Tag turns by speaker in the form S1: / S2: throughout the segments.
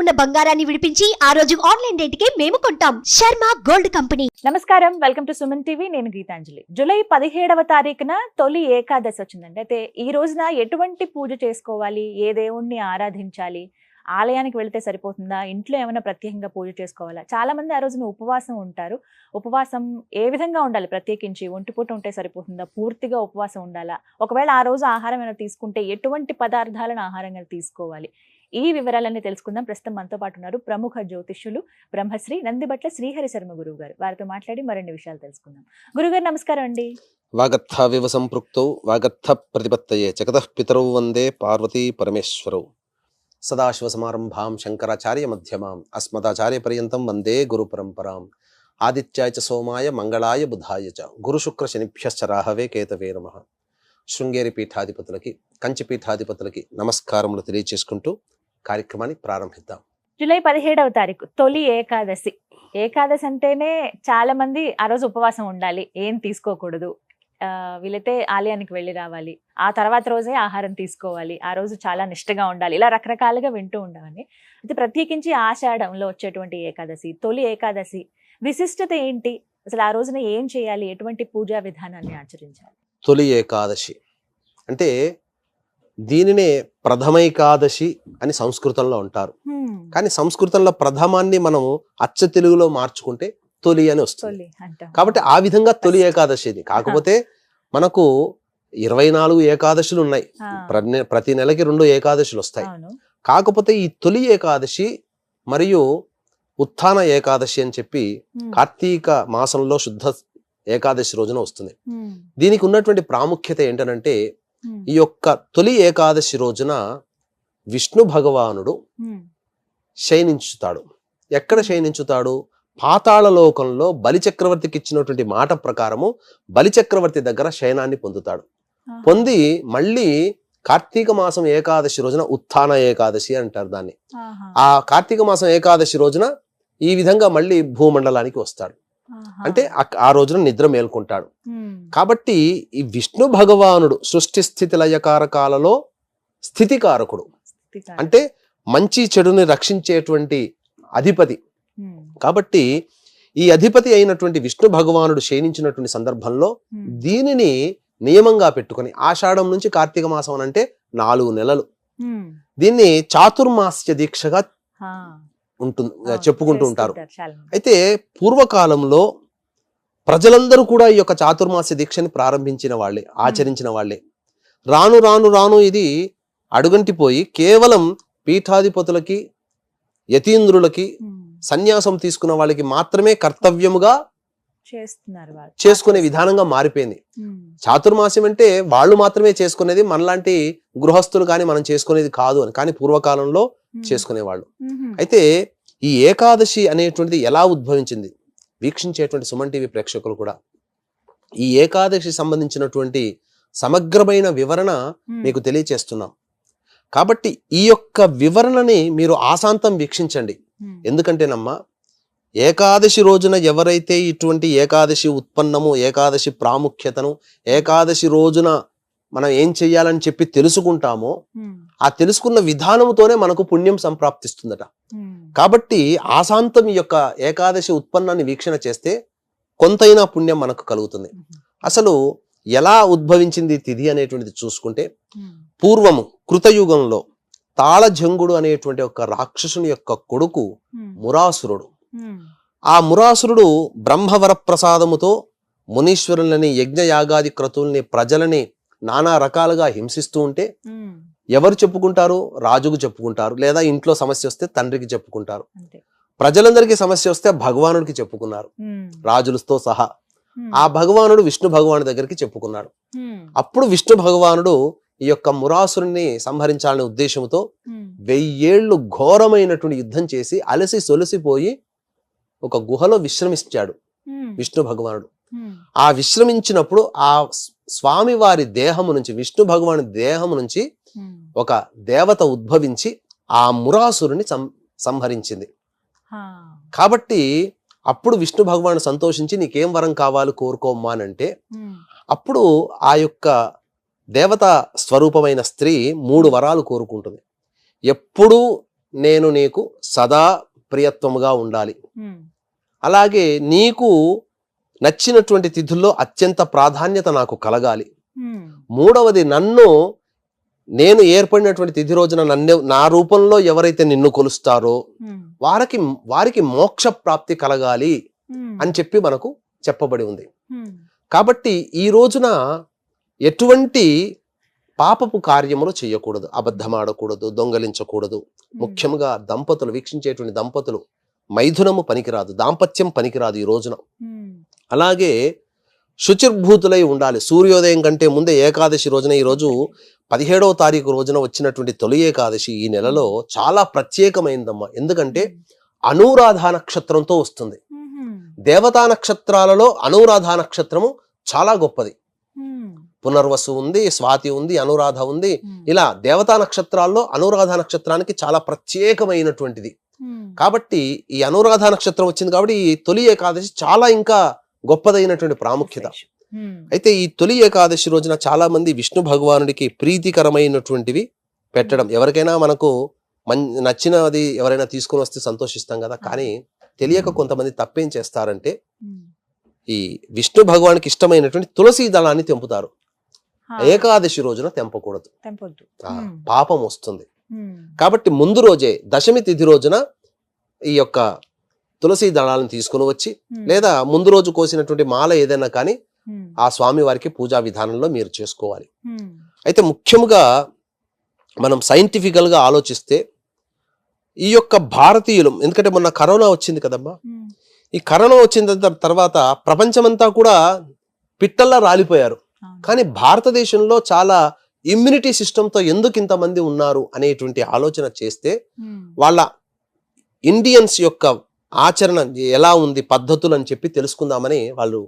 S1: ఉన్న బంగారాన్ని విడిపించి ఆ రోజు ఆన్లైన్ రేటుకే మేము కొంటాం. Sharma gold company.
S2: నమస్కారం. Welcome to Suman TV. నేను గీతాంజలి. జూలై పదిహేడవ తారీఖున తొలి ఏకాదశి వచ్చిందండి. అయితే ఈ రోజున ఎటువంటి పూజ చేసుకోవాలి? ఏ దేవుణ్ణి ఆరాధించాలి? ఆలయానికి వెళితే సరిపోతుందా? ఇంట్లో ఏమైనా ప్రత్యేకంగా పూజ చేసుకోవాలా? చాలా మంది ఆ రోజున ఉపవాసం ఉంటారు. ఉపవాసం ఏ విధంగా ఉండాలి? ప్రత్యేకించి ఒంటిపూట ఉంటే సరిపోతుందా? పూర్తిగా ఉపవాసం ఉండాలా? ఒకవేళ ఆ రోజు ఆహారం ఏమైనా తీసుకుంటే ఎటువంటి పదార్థాలను ఆహారంగా తీసుకోవాలి? ఈ వివరాలన్నీ తెలుసుకుందాం. ప్రస్తుతం మనతో పాటు ఉన్నారు ప్రముఖ జ్యోతిష్యులు బ్రహ్మశ్రీ నందిబట్ల శ్రీహరి శర్మ గురువు గారు వారితో మాట్లాడి మరిన్ని విషయాలు తెలుసుకుందాం. గురుగారు నమస్కారం అండి.
S3: వాగర్థావివ సంపృక్తౌ వాగర్థ ప్రతిపత్తయే జగతః పితరౌ వందే పార్వతీ పరమేశ్వరౌ. సదాశివసమారంభాం శంకరాచార్య మధ్యమాం అస్మదాచార్య పర్యంతం వందే గురు పరంపరాం. ఆదిత్యాయ చ సోమాయ మంగళాయ బుధాయ చ. గురు శుక్ర శనిభ్యశ్చ రాహవే కేతవే నమ. శృంగేరి పీఠాధిపతులకి కంచి పీఠాధిపతులకి నమస్కారములు తెలియచేసుకుంటూ కార్యక్రమాన్ని ప్రారంభిద్దాం.
S2: జూలై పదిహేడవ తారీఖు తొలి ఏకాదశి. ఏకాదశి అంటేనే చాలా మంది ఆ రోజు ఉపవాసం ఉండాలి ఏం తీసుకోకూడదు. వీలైతే ఆలయానికి వెళ్ళి రావాలి. ఆ తర్వాత రోజే ఆహారం తీసుకోవాలి. ఆ రోజు చాలా నిష్టగా ఉండాలి. ఇలా రకరకాలుగా వింటూ ఉండమని అయితే ప్రత్యేకించి ఆషాఢంలో వచ్చేటువంటి ఏకాదశి తొలి ఏకాదశి విశిష్టత ఏంటి? అసలు ఆ రోజున ఏం చేయాలి? ఎటువంటి పూజా విధానాన్ని ఆచరించాలి?
S3: తొలి ఏకాదశి అంటే దీనినే ప్రథమైకాదశి అని సంస్కృతంలో ఉంటారు
S2: హ్మ్,
S3: కానీ సంస్కృతంలో ప్రథమాన్ని మనం అచ్చ తెలుగులో మార్చుకుంటే తొలి అని వస్తుంది. కాబట్టి ఆ విధంగా తొలి ఏకాదశి ఇది కాకపోతే మనకు ఇరవై నాలుగు ఏకాదశులు ఉన్నాయి. ప్రతి- నెలకి రెండు ఏకాదశులు వస్తాయి. కాకపోతే ఈ తొలి ఏకాదశి మరియు ఉత్థాన ఏకాదశి అని చెప్పి కార్తీక మాసంలో శుద్ధ ఏకాదశి రోజున వస్తుంది. దీనికి ఉన్నటువంటి ప్రాముఖ్యత ఏంటనంటే ఈ యొక్క తొలి ఏకాదశి రోజున విష్ణు భగవానుడు శయనించుతాడు. ఎక్కడ శయనించుతాడు? పాతాళ లోకంలో బలిచక్రవర్తికి ఇచ్చినటువంటి మాట ప్రకారము బలిచక్రవర్తి దగ్గర శయనాన్ని పొందుతాడు. పొంది మళ్ళీ కార్తీక మాసం ఏకాదశి రోజున ఉత్థాన ఏకాదశి అంటారు దాన్ని. ఆ కార్తీక మాసం ఏకాదశి రోజున ఈ విధంగా మళ్ళీ భూమండలానికి వస్తాడు. అంటే ఆ- రోజున నిద్ర మేల్కొంటాడు. కాబట్టి ఈ విష్ణు భగవానుడు సృష్టి స్థితి లయకారకాలలో స్థితికారకుడు. అంటే మంచి చెడుని రక్షించేటువంటి అధిపతి. కాబట్టి ఈ అధిపతి అయినటువంటి విష్ణు భగవానుడు శయనించినటువంటి సందర్భంలో దీనిని నియమంగా పెట్టుకొని ఆషాఢం నుంచి కార్తీక మాసం అని అంటే నాలుగు నెలలు. దీన్ని చాతుర్మాస్య దీక్షగా ఉంటుంది చెప్పుకుంటూ ఉంటారు. అయితే పూర్వకాలంలో ప్రజలందరూ కూడా ఈ యొక్క చాతుర్మాస్య దీక్షని ప్రారంభించిన వాళ్ళే ఆచరించిన వాళ్ళే. రాను రాను రాను ఇది అడుగంటిపోయి కేవలం పీఠాధిపతులకి యతీంద్రులకి సన్యాసం తీసుకున్న వాళ్ళకి మాత్రమే కర్తవ్యముగా చేసుకునే విధానంగా మారిపోయింది.
S2: హ్మ్,
S3: చాతుర్మాస్యం అంటే వాళ్ళు మాత్రమే చేసుకునేది మనలాంటి గృహస్థులు కానీ మనం చేసుకునేది కాదు అని కానీ పూర్వకాలంలో చేసుకునేవాళ్ళు. అయితే ఈ ఏకాదశి అనేటువంటిది ఎలా ఉద్భవించింది? వీక్షించేటువంటి సుమన్ టీవీ ప్రేక్షకులు కూడా. ఈ ఏకాదశి సంబంధించినటువంటి సమగ్రమైన వివరణ మీకు తెలియచేస్తున్నాం. కాబట్టి ఈ యొక్క వివరణని మీరు ఆశాంతం వీక్షించండి. ఎందుకంటేనమ్మా ఏకాదశి రోజున ఎవరైతే ఇటువంటి ఏకాదశి ఉత్పన్నము ఏకాదశి ప్రాముఖ్యతను ఏకాదశి రోజున మనం ఏం చెయ్యాలని చెప్పి తెలుసుకుంటామో ఆ తెలుసుకున్న విధానముతోనే మనకు పుణ్యం సంప్రాప్తిస్తుందట. కాబట్టి ఆశాంతం యొక్క ఏకాదశి ఉత్పన్నాన్ని వీక్షణ చేస్తే కొంతైనా పుణ్యం మనకు కలుగుతుంది. అసలు ఎలా ఉద్భవించింది తిథి అనేటువంటిది చూసుకుంటే పూర్వము కృతయుగంలో తాళజంగుడు అనేటువంటి ఒక రాక్షసుని యొక్క కొడుకు మురాసురుడు. ఆ మురాసురుడు బ్రహ్మవర ప్రసాదముతో మునీశ్వరులని యజ్ఞయాగాది క్రతుల్ని ప్రజలని నానా రకాలుగా హింసిస్తూ ఉంటే ఎవరు చెప్పుకుంటారు? రాజుకు చెప్పుకుంటారు. లేదా ఇంట్లో సమస్య వస్తే తండ్రికి చెప్పుకుంటారు. ప్రజలందరికీ సమస్య వస్తే భగవానుడికి చెప్పుకున్నారు. రాజులతో సహా. ఆ భగవానుడు విష్ణు భగవాను దగ్గరికి చెప్పుకున్నాడు. అప్పుడు విష్ణు భగవానుడు ఈ యొక్క మురాసురుణ్ణి సంహరించాలనే ఉద్దేశంతో వెయ్యేళ్ళు ఘోరమైనటువంటి యుద్ధం చేసి అలసి సొలసిపోయి ఒక గుహలో విశ్రమించాడు విష్ణు భగవానుడు. ఆ విశ్రమించినప్పుడు ఆ స్వామి వారి దేహము నుంచి విష్ణు భగవాని దేహము నుంచి ఒక దేవత ఉద్భవించి ఆ మురాసురుని సంహరించింది. కాబట్టి అప్పుడు విష్ణు భగవాను సంతోషించి నీకేం వరం కావాలి కోరుకోమ్మా అని అంటే అప్పుడు ఆ యొక్క దేవత స్వరూపమైన స్త్రీ మూడు వరాలు కోరుకుంటుంది. ఎప్పుడూ నేను నీకు సదా ప్రియత్వముగా ఉండాలి. అలాగే నీకు నచ్చినటువంటి తిథుల్లో అత్యంత ప్రాధాన్యత నాకు కలగాలి. మూడవది నన్ను నేను ఏర్పడినటువంటి తిథి రోజున నన్ను నా రూపంలో ఎవరైతే నిన్ను కొలుస్తారో వారికి వారికి మోక్ష ప్రాప్తి కలగాలి అని చెప్పి మనకు చెప్పబడి ఉంది. కాబట్టి ఈ రోజున ఎటువంటి పాపపు కార్యములు చేయకూడదు. అబద్ధం ఆడకూడదు దొంగలించకూడదు. ముఖ్యంగా దంపతులు వీక్షించేటువంటి దంపతులు మైథునము పనికిరాదు దాంపత్యం పనికిరాదు ఈ రోజున. అలాగే శుచిర్భూతులై ఉండాలి. సూర్యోదయం కంటే ముందే ఏకాదశి రోజున ఈ రోజు పదిహేడవ తారీఖు రోజున వచ్చినటువంటి తొలి ఏకాదశి ఈ నెలలో చాలా ప్రత్యేకమైందమ్మా. ఎందుకంటే అనురాధ నక్షత్రంతో వస్తుంది. దేవతా నక్షత్రాలలో అనురాధ నక్షత్రము చాలా గొప్పది. పునర్వసు ఉంది స్వాతి ఉంది అనురాధ ఉంది. ఇలా దేవతా నక్షత్రాల్లో అనురాధ నక్షత్రానికి చాలా ప్రత్యేకమైనటువంటిది. కాబట్టి ఈ అనురాధ నక్షత్రం వచ్చింది కాబట్టి ఈ తొలి ఏకాదశి చాలా ఇంకా గొప్పదైనటువంటి ప్రాముఖ్యత. అయితే ఈ తొలి ఏకాదశి రోజున చాలా మంది విష్ణు భగవానుడికి ప్రీతికరమైనటువంటివి పెట్టడం. ఎవరికైనా మనకు మం నచ్చినది ఎవరైనా తీసుకుని వస్తే సంతోషిస్తాం కదా. కానీ తెలియక కొంతమంది తప్పేం చేస్తారంటే ఈ విష్ణు భగవానికి ఇష్టమైనటువంటి తులసి దళాన్ని తెంపుతారు. ఏకాదశి రోజున తెంపకూడదు. పాపం వస్తుంది. కాబట్టి ముందు రోజే దశమి తిథి రోజున ఈ యొక్క తులసి దళాలను తీసుకుని వచ్చి
S2: ఉమ్,
S3: లేదా ముందు రోజు కోసినటువంటి మాల ఏదైనా కానీ
S2: ఉమ్,
S3: ఆ స్వామి వారికి పూజా విధానంలో మీరు చేసుకోవాలి. అయితే ముఖ్యంగా మనం సైంటిఫికల్గా ఆలోచిస్తే ఈ యొక్క భారతీయులు ఎందుకంటే మొన్న కరోనా వచ్చింది కదమ్మా. ఈ కరోనా వచ్చిన తర్- తర్వాత ప్రపంచమంతా కూడా పిట్టల్లా రాలిపోయారు. కానీ భారతదేశంలో చాలా ఇమ్యూనిటీ సిస్టంతో ఎందుకు ఇంతమంది ఉన్నారు అనేటువంటి ఆలోచన చేస్తే వాళ్ళ ఇండియన్స్ యొక్క ఆచరణ ఎలా ఉంది పద్ధతులు అని చెప్పి తెలుసుకుందామని వాళ్ళు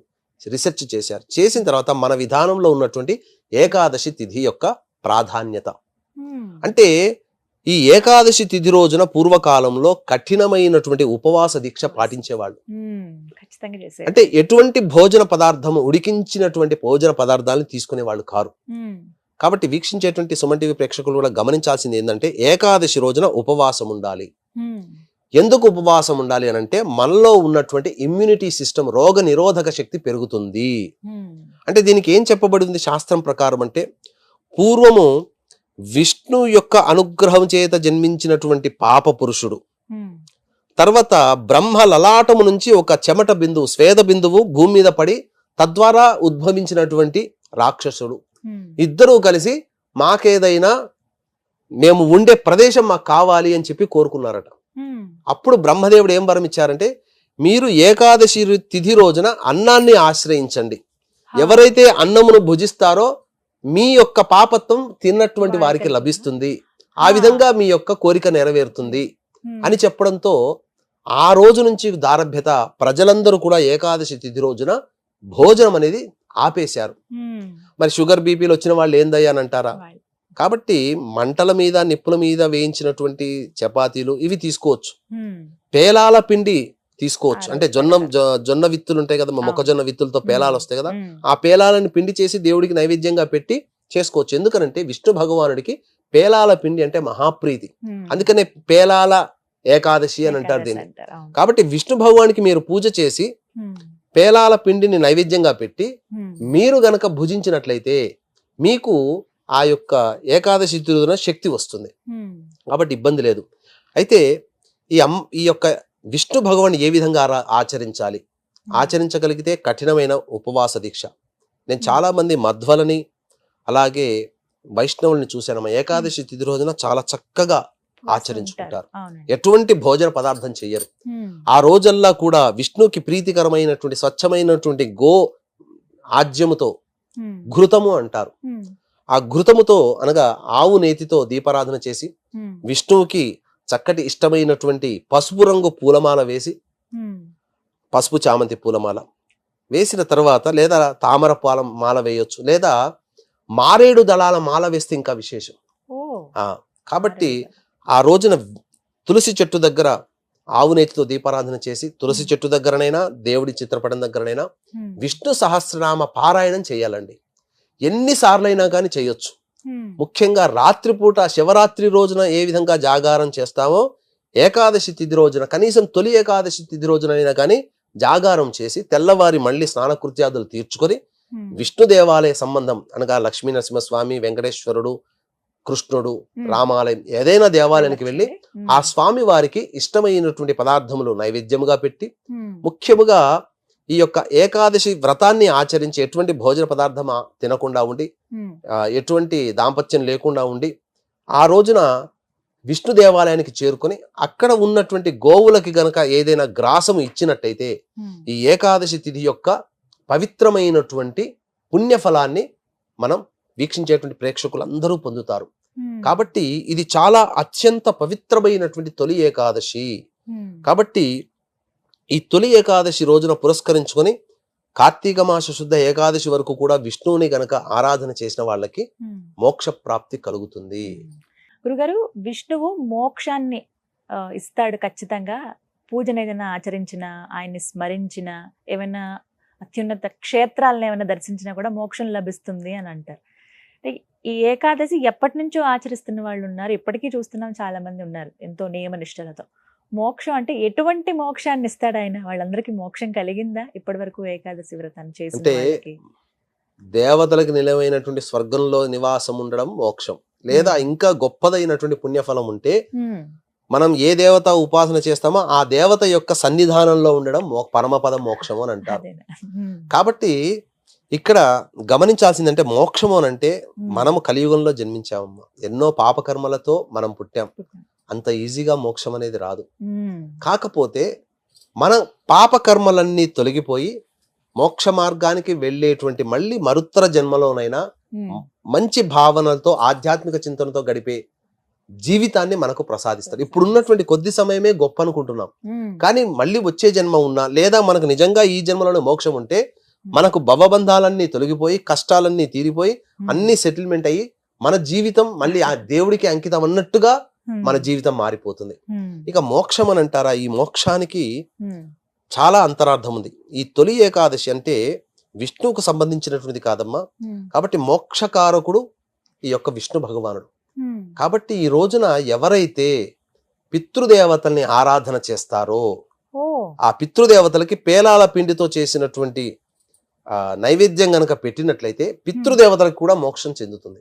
S3: రీసెర్చ్ చేశారు. చేసిన తర్వాత మన విధానంలో ఉన్నటువంటి ఏకాదశి తిథి యొక్క ప్రాధాన్యత.
S2: ఉమ్,
S3: అంటే ఈ ఏకాదశి తిథి రోజున పూర్వకాలంలో కఠినమైనటువంటి ఉపవాస దీక్ష పాటించేవాళ్ళు.
S2: చేసే
S3: అంటే ఎటువంటి భోజన పదార్థము ఉడికించినటువంటి భోజన పదార్థాలను తీసుకునే వాళ్ళు కారు.
S2: ఉమ్,
S3: కాబట్టి వీక్షించేటువంటి సుమన్ టీవీ ప్రేక్షకులు కూడా గమనించాల్సింది ఏంటంటే ఏకాదశి రోజున ఉపవాసం ఉండాలి. ఎందుకు ఉపవాసం ఉండాలి అని అంటే మనలో ఉన్నటువంటి ఇమ్యూనిటీ సిస్టమ్ రోగ నిరోధక శక్తి పెరుగుతుంది. అంటే దీనికి ఏం చెప్పబడింది శాస్త్రం ప్రకారం అంటే పూర్వము విష్ణు యొక్క అనుగ్రహం చేత జన్మించినటువంటి పాప పురుషుడు. తర్వాత బ్రహ్మ లలాటము నుంచి ఒక చెమట బిందువు స్వేద బిందువు భూమి మీద పడి తద్వారా ఉద్భవించినటువంటి రాక్షసుడు. ఇద్దరూ కలిసి మాకేదైనా మేము ఉండే ప్రదేశం మాకు కావాలి అని చెప్పి కోరుకున్నారట
S2: ఉమ్,
S3: అప్పుడు బ్రహ్మదేవుడు ఏం వరం ఇచ్చారంటే మీరు ఏకాదశి తిథి రోజున అన్నాన్ని ఆశ్రయించండి
S2: హా.
S3: ఎవరైతే అన్నమును భుజిస్తారో మీ యొక్క పాపత్వం తిన్నటువంటి
S2: వారికి?
S3: లభిస్తుంది ఆ
S2: ఆ.
S3: విధంగా మీ యొక్క కోరిక నెరవేరుతుంది
S2: ఉమ్,
S3: అని చెప్పడంతో ఆ రోజు నుంచి దారభ్యత ప్రజలందరూ కూడా ఏకాదశి తిథి రోజున భోజనం అనేది ఆపేశారు. మరి షుగర్ బీపీలు వచ్చిన వాళ్ళు ఏందయ్యా అని అంటారా. కాబట్టి మంటల మీద నిప్పుల మీద వేయించినటువంటి చపాతీలు ఇవి తీసుకోవచ్చు. పేలాల పిండి తీసుకోవచ్చు. అంటే జొన్న జొన్న విత్తులు ఉంటాయి కదా. మొక్కజొన్న విత్తులతో పేలాలు వస్తాయి కదా ఆ పేలాలను పిండి చేసి దేవుడికి నైవేద్యంగా పెట్టి చేసుకోవచ్చు. ఎందుకనంటే విష్ణు భగవానుడికి పేలాల పిండి అంటే మహాప్రీతి. అందుకనే పేలాల ఏకాదశి అని అంటారు దీన్ని. కాబట్టి విష్ణు భగవానికి మీరు పూజ చేసి పేలాల పిండిని నైవేద్యంగా పెట్టి మీరు గనక భుజించినట్లయితే మీకు ఆ యొక్క ఏకాదశి తిరుగున శక్తి వస్తుంది. కాబట్టి ఇబ్బంది లేదు. అయితే ఈ అమ్ ఈ యొక్క విష్ణు భగవాన్ ఏ విధంగా ఆచరించాలి? ఆచరించగలిగితే కఠినమైన ఉపవాస దీక్ష. నేను చాలా మంది మధ్వలని అలాగే వైష్ణవుల్ని చూశాను. ఏకాదశి తిథి రోజున చాలా చక్కగా ఆచరించుకుంటారు. ఎటువంటి భోజన పదార్థం చెయ్యరు.
S2: ఉమ్,
S3: ఆ రోజల్లా కూడా విష్ణుకి ప్రీతికరమైనటువంటి స్వచ్ఛమైనటువంటి గో ఆజ్యముతో ఘృతము అంటారు. ఆ ఘృతముతో అనగా ఆవు నేతితో దీపారాధన చేసి విష్ణువుకి చక్కటి ఇష్టమైనటువంటి పసుపు రంగు పూలమాల వేసి పసుపు చామంతి పూలమాల వేసిన తర్వాత లేదా తామర పాల మాల వేయొచ్చు లేదా మారేడు దళాల మాల వేస్తే ఇంకా విశేషం. కాబట్టి ఆ రోజున తులసి చెట్టు దగ్గర ఆవు నేతితో దీపారాధన చేసి తులసి చెట్టు దగ్గరనైనా దేవుడి చిత్రపటం దగ్గరనైనా విష్ణు సహస్రనామ పారాయణం చేయాలండి ఎన్నిసార్లైనా కానీ చేయొచ్చు. ముఖ్యంగా రాత్రిపూట శివరాత్రి రోజున ఏ విధంగా జాగారం చేస్తామో ఏకాదశి తిథి రోజున కనీసం తొలి ఏకాదశి తిథి రోజున అయినా కానీ జాగారం చేసి తెల్లవారి మళ్ళీ స్నానకృత్యాదులు తీర్చుకొని. విష్ణు దేవాలయ సంబంధం అనగా లక్ష్మీ నరసింహస్వామి వెంకటేశ్వరుడు కృష్ణుడు. రామాలయం ఏదైనా దేవాలయానికి వెళ్ళి. ఆ స్వామి వారికి ఇష్టమైనటువంటి పదార్థములు నైవేద్యముగా పెట్టి. ముఖ్యముగా ఈ యొక్క ఏకాదశి వ్రతాన్ని ఆచరించి ఎటువంటి భోజన పదార్థం తినకుండా ఉండి ఎటువంటి దాంపత్యం లేకుండా ఉండి ఆ రోజున విష్ణు దేవాలయానికి చేరుకొని అక్కడ ఉన్నటువంటి గోవులకి గనక ఏదైనా గ్రాసము ఇచ్చినట్టయితే. ఈ ఏకాదశి తిథి యొక్క పవిత్రమైనటువంటి పుణ్యఫలాన్ని మనం వీక్షించేటువంటి ప్రేక్షకులందరూ పొందుతారు
S2: ఉమ్.
S3: కాబట్టి ఇది చాలా అత్యంత పవిత్రమైనటువంటి తొలి ఏకాదశి. కాబట్టి ఈ తొలి ఏకాదశి రోజున పురస్కరించుకొని కార్తీక మాస శుద్ధ ఏకాదశి వరకు కూడా విష్ణువుని గనక ఆరాధన చేసిన వాళ్ళకి. మోక్ష ప్రాప్తి కలుగుతుంది
S2: గురుగారు విష్ణువు మోక్షాన్ని ఇస్తాడు ఖచ్చితంగా పూజను ఏదైనా ఆచరించిన ఆయన్ని స్మరించిన ఏమైనా అత్యున్నత క్షేత్రాలను ఏమైనా దర్శించినా కూడా మోక్షం లభిస్తుంది అని అంటారు అంటే ఈ ఏకాదశి ఎప్పటి నుంచో ఆచరిస్తున్న వాళ్ళు ఉన్నారు ఇప్పటికీ చూస్తున్నాం చాలా మంది ఉన్నారు ఎంతో నియమ నిష్టలతో. మోక్షం అంటే ఎటువంటి మోక్షాన్ని ఇస్తాడు ఆయన? వాళ్ళందరికీ మోక్షం కలిగిందా? ఇప్పటి వరకు ఏకాదశి వ్రతాన్ని వాళ్ళకి?
S3: దేవతలకు నిలవైనటువంటి స్వర్గంలో నివాసం ఉండడం మోక్షం. లేదా ఇంకా గొప్పదైనటువంటి పుణ్యఫలం ఉంటే మనం ఏ దేవత ఉపాసన చేస్తామో ఆ దేవత యొక్క సన్నిధానంలో ఉండడం పరమపద మోక్షము అని అంటారు. కాబట్టి ఇక్కడ గమనించాల్సిందంటే మోక్షము అని అంటే. మనము కలియుగంలో జన్మించామమ్మా. ఎన్నో పాపకర్మలతో మనం పుట్టాం. అంత ఈజీగా మోక్షం అనేది రాదు. కాకపోతే మన పాపకర్మలన్నీ తొలగిపోయి మోక్ష మార్గానికి వెళ్ళేటువంటి మళ్ళీ మరుత్తర జన్మలోనైనా మంచి భావనలతో ఆధ్యాత్మిక చింతనతో గడిపే జీవితాన్ని మనకు ప్రసాదిస్తాడు ఇప్పుడు ఉన్నటువంటి కొద్ది సమయమే గొప్ప అనుకుంటున్నాం. కానీ మళ్ళీ వచ్చే జన్మ ఉన్నా లేదా మనకు నిజంగా ఈ జన్మలోనే మోక్షం ఉంటే మనకు భవబంధాలన్నీ తొలగిపోయి కష్టాలన్నీ తీరిపోయి అన్ని సెటిల్మెంట్ అయ్యి మన జీవితం మళ్ళీ ఆ దేవుడికి అంకితం అన్నట్టుగా మన జీవితం మారిపోతుంది. ఇక మోక్షం అని అంటారా? ఈ మోక్షానికి చాలా అంతరార్థం ఉంది. ఈ తొలి ఏకాదశి అంటే విష్ణువుకు సంబంధించినటువంటిది కాదమ్మా. కాబట్టి మోక్షకారకుడు ఈ యొక్క విష్ణు భగవానుడు. కాబట్టి ఈ రోజున ఎవరైతే పితృదేవతల్ని ఆరాధన చేస్తారో ఆ పితృదేవతలకి పేలాల పిండితో చేసినటువంటి నైవేద్యం గనక పెట్టినట్లయితే పితృదేవతలకు కూడా మోక్షం చెందుతుంది.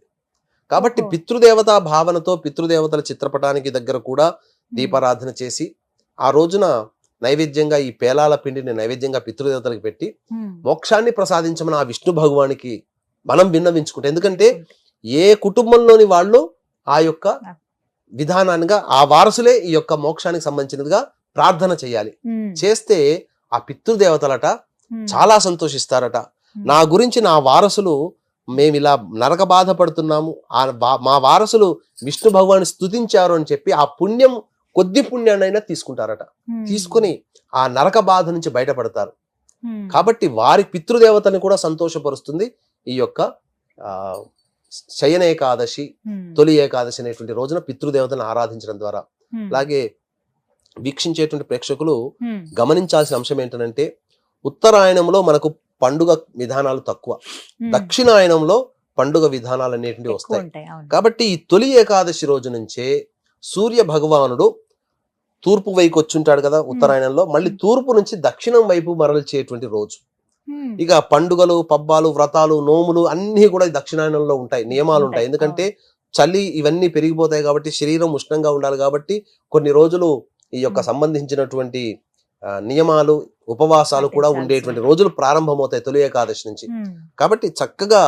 S3: కాబట్టి. పితృదేవతా భావనతో పితృదేవతల చిత్రపటానికి దగ్గర కూడా దీపారాధన చేసి ఆ రోజున నైవేద్యంగా ఈ పేలాల పిండిని నైవేద్యంగా పితృదేవతలకు పెట్టి మోక్షాన్ని ప్రసాదించమని ఆ విష్ణు భగవానికి మనం విన్నవించుకుంటే. ఎందుకంటే ఏ కుటుంబంలోని వాళ్ళు ఆ యొక్క విధానాన్నిగా ఆ వారసులే ఈ యొక్క మోక్షానికి సంబంధించినదిగా ప్రార్థన చేయాలి. చేస్తే ఆ పితృదేవతలట చాలా సంతోషిస్తారట. నా గురించి నా వారసులు మేము ఇలా నరక బాధపడుతున్నాము. ఆ మా వారసులు విష్ణు భగవాన్ని స్తుతించారు అని చెప్పి ఆ పుణ్యం కొద్ది పుణ్యాన్నైనా తీసుకుంటారట. తీసుకొని ఆ నరక బాధ నుంచి బయటపడతారు. కాబట్టి వారి పితృదేవతని కూడా సంతోషపరుస్తుంది. ఈ యొక్క ఆ, శయన ఏకాదశి తొలి ఏకాదశి అనేటువంటి రోజున పితృదేవతను ఆరాధించడం ద్వారా. అలాగే వీక్షించేటువంటి ప్రేక్షకులు గమనించాల్సిన అంశం ఏంటంటే ఉత్తరాయణంలో మనకు పండుగ విధానాలు తక్కువ. దక్షిణాయనంలో పండుగ విధానాలు
S2: ఎక్కువ
S3: వస్తాయి. కాబట్టి ఈ తొలి ఏకాదశి రోజు నుంచే సూర్య భగవానుడు తూర్పు వైపు వచ్చుంటాడు కదా ఉత్తరాయణంలో మళ్ళీ తూర్పు నుంచి దక్షిణం వైపు మరల్చేటువంటి రోజు. ఇక పండుగలు పబ్బాలు వ్రతాలు నోములు అన్ని కూడా దక్షిణాయనంలో ఉంటాయి నియమాలు ఉంటాయి. ఎందుకంటే చలి ఇవన్నీ పెరిగిపోతాయి కాబట్టి శరీరం ఉష్ణంగా ఉండాలి కాబట్టి కొన్ని రోజులు ఈ యొక్క. సంబంధించినటువంటి నియమాలు ఉపవాసాలు కూడా ఉండేటువంటి రోజులు ప్రారంభమవుతాయి తొలి ఏకాదశి నుంచి.
S2: ఉమ్,
S3: కాబట్టి చక్కగా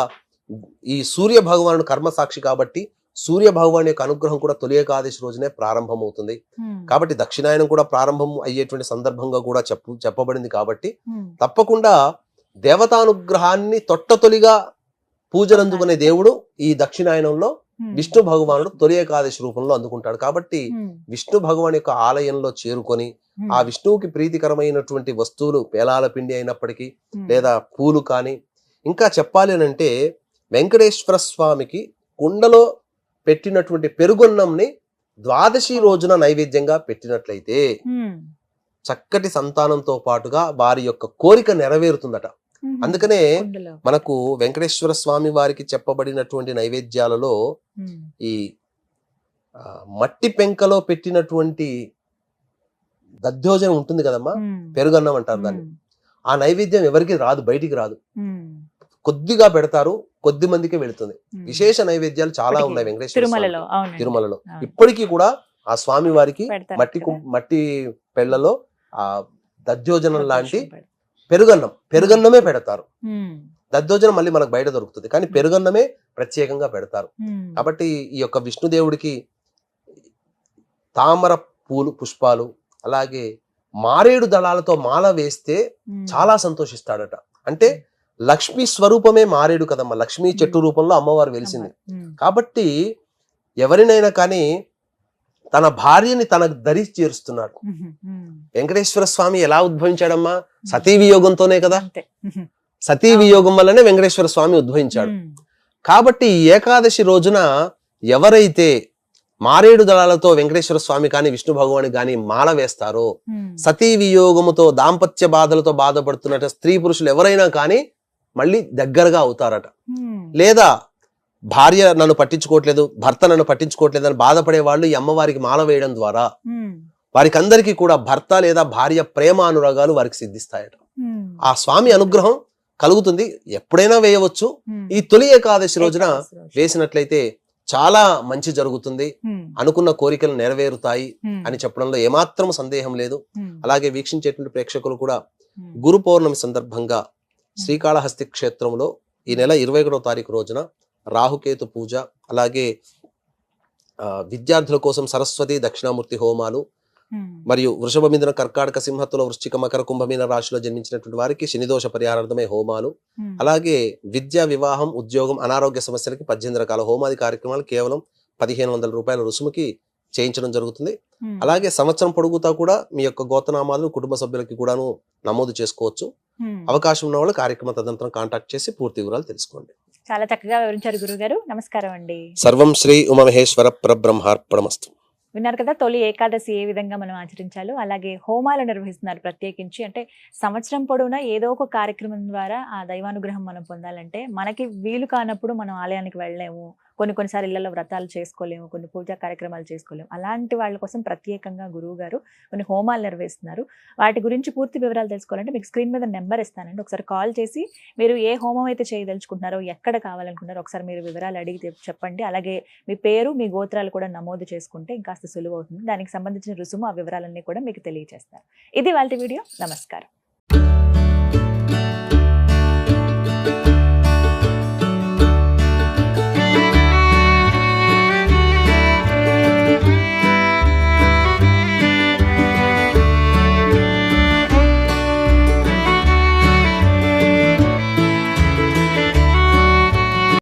S3: ఈ సూర్య భగవానుడు కర్మసాక్షి కాబట్టి సూర్య భగవాన్ యొక్క అనుగ్రహం కూడా తొలి ఏకాదశి రోజునే ప్రారంభమవుతుంది.
S2: ఉమ్,
S3: కాబట్టి దక్షిణాయనం కూడా ప్రారంభం అయ్యేటువంటి సందర్భంగా కూడా చెప్పు చెప్పబడింది కాబట్టి
S2: ఉమ్,
S3: తప్పకుండా దేవతానుగ్రహాన్ని తొట్టతొలిగా పూజలందుకునే దేవుడు ఈ దక్షిణాయనంలో విష్ణు భగవానుడు తొలి ఏకాదశి రూపంలో అందుకుంటాడు. కాబట్టి విష్ణు భగవాన్ యొక్క ఆలయంలో చేరుకొని ఆ విష్ణువుకి ప్రీతికరమైనటువంటి వస్తువులు పేలాల పిండి అయినప్పటికీ లేదా పూలు కానీ ఇంకా చెప్పాలి అంటే వెంకటేశ్వర స్వామికి కుండలో పెట్టినటువంటి పెరుగున్నంని ద్వాదశి రోజున నైవేద్యంగా పెట్టినట్లయితే చక్కటి సంతానంతో పాటుగా వారి యొక్క కోరిక నెరవేరుతుందట. అందుకనే. మనకు వెంకటేశ్వర స్వామి వారికి చెప్పబడినటువంటి నైవేద్యాలలో. ఈ మట్టి పెంకలో పెట్టినటువంటి దధ్యోజనం ఉంటుంది కదమ్మా
S2: మ్మ్.
S3: పెరుగన్నం అంటారు దాన్ని. ఆ నైవేద్యం ఎవరికి రాదు బయటికి రాదు. కొద్దిగా పెడతారు కొద్ది మందికే వెళుతుంది. విశేష నైవేద్యాలు చాలా ఉన్నాయి వెంకటేశ్వర
S2: తిరుమలలో.
S3: ఇప్పటికీ కూడా ఆ స్వామి వారికి మట్టి మట్టి పెళ్ళలో ఆ దధ్యోజనం లాంటి. పెరుగన్నం. పెరుగన్నమే పెడతారు. దద్దోజనం మళ్ళీ మనకు బయట దొరుకుతుంది. కానీ పెరుగన్నమే ప్రత్యేకంగా పెడతారు. కాబట్టి ఈ యొక్క విష్ణుదేవుడికి తామర పూలు పుష్పాలు అలాగే మారేడు దళాలతో మాల వేస్తే. చాలా సంతోషిస్తాడట. అంటే లక్ష్మీ స్వరూపమే మారేడు కదమ్మా. లక్ష్మీ చెట్టు రూపంలో అమ్మవారు వెలిసింది. కాబట్టి ఎవరినైనా కానీ తన భార్యని తనకు ధరి చేరుస్తున్నాడు. వెంకటేశ్వర స్వామి ఎలా ఉద్భవించాడమ్మా సతీ వియోగంతోనే కదా. సతీ వియోగం వల్లనే వెంకటేశ్వర స్వామి ఉద్భవించాడు. కాబట్టి ఏకాదశి రోజున ఎవరైతే మారేడు దళాలతో వెంకటేశ్వర స్వామి కానీ విష్ణు భగవాని కానీ మాల వేస్తారో. సతీ వియోగముతో దాంపత్య బాధలతో బాధపడుతున్న స్త్రీ పురుషులు ఎవరైనా కానీ మళ్ళీ దగ్గరగా అవుతారట. లేదా భార్య నన్ను పట్టించుకోవట్లేదు భర్త నన్ను పట్టించుకోవట్లేదు అని బాధపడే వాళ్ళు ఈ అమ్మవారికి మాల వేయడం ద్వారా. వారికి అందరికీ కూడా భర్త లేదా భార్య ప్రేమ అనురాగాలు వారికి సిద్ధిస్తాయట. ఆ స్వామి అనుగ్రహం కలుగుతుంది ఎప్పుడైనా వేయవచ్చు. ఈ తొలి ఏకాదశి రోజున. వేసినట్లయితే చాలా మంచి జరుగుతుంది. అనుకున్న కోరికలు నెరవేరుతాయి. అని చెప్పడంలో ఏమాత్రం సందేహం లేదు. అలాగే వీక్షించేటువంటి ప్రేక్షకులు కూడా. గురు పౌర్ణమి సందర్భంగా శ్రీకాళహస్తి క్షేత్రంలో ఈ నెల ఇరవై ఒకటో తారీఖు రోజున రాహుకేతు పూజ అలాగే విద్యార్థుల కోసం సరస్వతి దక్షిణామూర్తి హోమాలు. మరియు వృషభ మిథున కర్కాటక సింహత్తుల వృశ్చిక మకర కుంభమీన రాశిలో జన్మించినటువంటి వారికి శనిదోష పరిహారార్థమై హోమాలు. అలాగే విద్య వివాహం ఉద్యోగం అనారోగ్య సమస్యలకి పద్దెనిమిది రకాల హోమాది కార్యక్రమాలు కేవలం పదిహేను వందల రూపాయల రుసుముకి చేయించడం జరుగుతుంది. అలాగే సంవత్సరం పొడుగుతా కూడా మీ యొక్క గోతనామాలను కుటుంబ సభ్యులకి కూడాను నమోదు చేసుకోవచ్చు. అవకాశం ఉన్న వాళ్ళు కార్యక్రమ తదనంతరం కాంటాక్ట్ చేసి పూర్తి వివరాలు తెలుసుకోండి
S2: చాలా చక్కగా వివరించారు గురుగారు నమస్కారం అండి
S3: సర్వం శ్రీ ఉమమహేశ్వర పరబ్రహ్మార్పణమస్తు.
S2: విన్నారు కదా తొలి ఏకాదశి ఏ విధంగా మనం ఆచరించాలో అలాగే హోమాలు నిర్వహిస్తున్నారు ప్రత్యేకించి. అంటే సంవత్సరం పొడవునా ఏదో ఒక కార్యక్రమం ద్వారా ఆ దైవానుగ్రహం మనం పొందాలంటే మనకి వీలు కానప్పుడు మనం ఆలయానికి వెళ్ళలేము. కొన్ని కొన్నిసార్లు ఇళ్ళలో వ్రతాలు చేసుకోలేము కొన్ని పూజా కార్యక్రమాలు చేసుకోలేము. అలాంటి వాళ్ళ కోసం ప్రత్యేకంగా గురువు గారు కొన్ని హోమాలు నెరవేరుస్తున్నారు వాటి గురించి పూర్తి వివరాలు తెలుసుకోవాలంటే మీకు స్క్రీన్ మీద నెంబర్ ఇస్తానండి. ఒకసారి కాల్ చేసి మీరు ఏ హోమం అయితే చేయదలుచుకుంటున్నారో ఎక్కడ కావాలనుకుంటున్నారో ఒకసారి మీరు వివరాలు అడిగి చెప్పండి. అలాగే మీ పేరు మీ గోత్రాలు కూడా నమోదు చేసుకుంటే ఇంకాస్త సులువు అవుతుంది దానికి సంబంధించిన రుసుము ఆ వివరాలన్నీ కూడా మీకు తెలియజేస్తారు ఇది వాళ్ళ వీడియో. నమస్కారం.